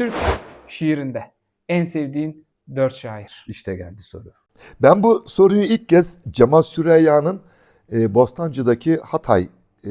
Türk şiirinde en sevdiğin dört şair. İşte geldi soru. Ben bu soruyu ilk kez Cemal Süreyya'nın e, Bostancı'daki Hatay e,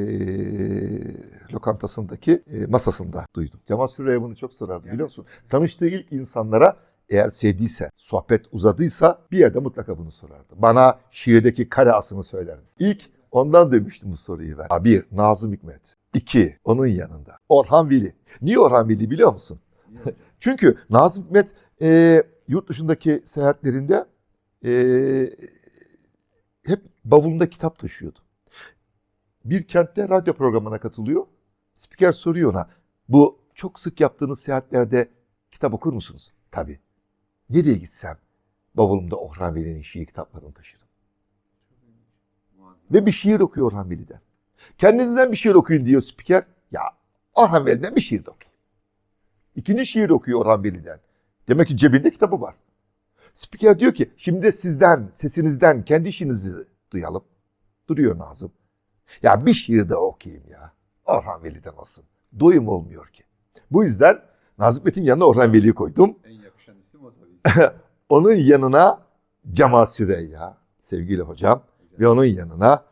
lokantasındaki e, masasında duydum. Cemal Süreyya bunu çok sorardı biliyor musun? Tanıştığı ilk insanlara eğer sevdiyse, sohbet uzadıysa bir yerde mutlaka bunu sorardı. Bana şiirdeki kare asını söyler misin? İlk ondan duymuştum bu soruyu ben. Bir, Nazım Hikmet. İki, onun yanında. Orhan Veli. Niye Orhan Veli biliyor musun? Çünkü Nazım Hikmet e, yurt dışındaki seyahatlerinde e, hep bavulunda kitap taşıyordu. Bir kentte radyo programına katılıyor. Spiker soruyor ona. Bu çok sık yaptığınız seyahatlerde kitap okur musunuz? Tabii. Nereye gitsem bavulumda Orhan Veli'nin şiir kitaplarını taşırım. Ve bir şiir okuyor Orhan Veli'den. Kendinizden bir şiir okuyun diyor spiker. Ya Orhan Veli'den bir şiir de okuyun. İkinci şiir okuyor Orhan Veli'den. Demek ki cebinde kitabı var. Spiker diyor ki şimdi de sizden, sesinizden kendi işinizi duyalım. Duruyor Nazım. Ya bir şiir de okuyayım ya. Orhan Veli'den olsun. Doyum olmuyor ki. Bu yüzden Nazım Hikmet'in yanına Orhan Veli'yi koydum. En yakışan isim o tabii. Onun yanına Cemal Süreyya, sevgili hocam. Ve onun yanına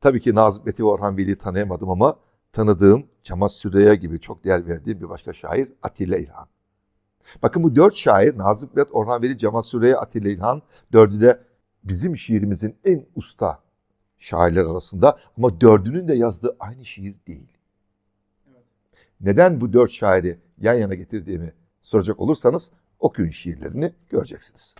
tabii ki Nazım Hikmet'i ve Orhan Veli'yi tanıyamadım ama tanıdığım Cemal Süreyya gibi çok değer verdiğim bir başka şair Atilla İlhan. Bakın bu dört şair Nazım Hikmet, Orhan Veli, Cemal Süreyya, Atilla İlhan dördü de bizim şiirimizin en usta şairler arasında ama dördünün de yazdığı aynı şiir değil. Neden bu dört şairi yan yana getirdiğimi soracak olursanız okuyun şiirlerini göreceksiniz.